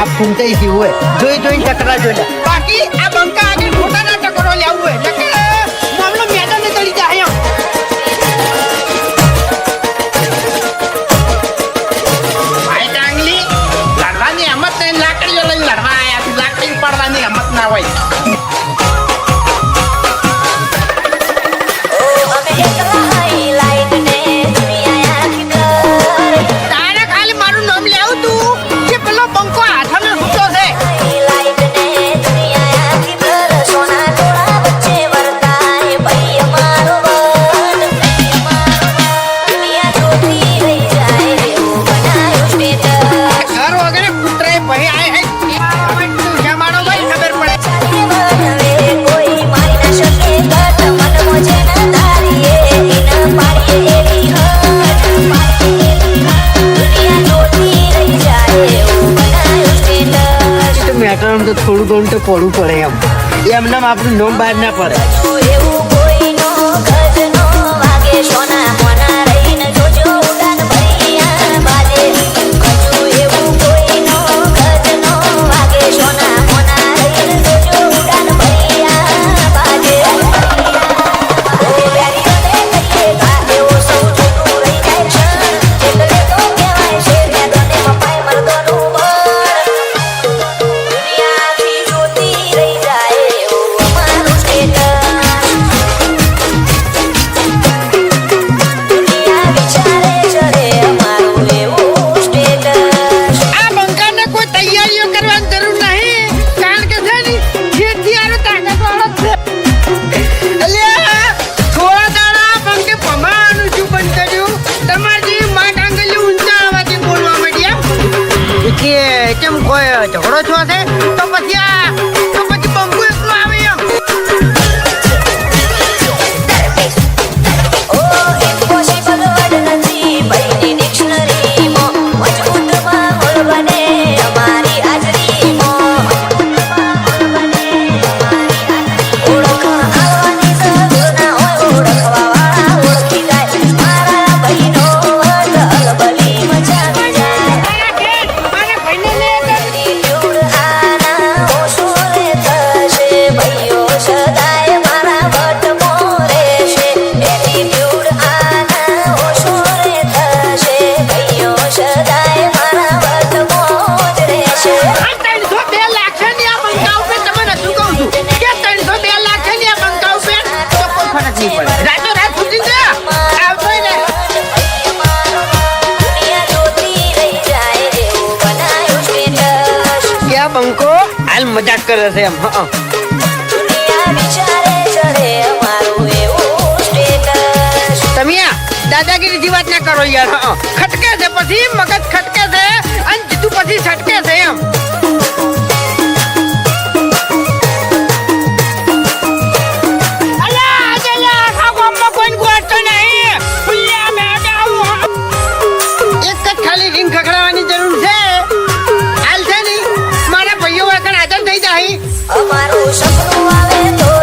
આ ફૂંકાઈ ગયું હોય. જોઈ જોઈને ટકરા જોઈ બાકી આ બંકા થોડું ઘણું તો પડવું પડે એમ. એમને આપણું નોમ બહાર ના પડે. ઝઘડો છો છે તો પછી આ બંકો હાલ મજાક કરે છે એમ, હા તમે દાદાગીરી જેવી વાત ના કરો યાર ખટકે છે પછી મગજ ખટકે અમારું સપનું આવે તો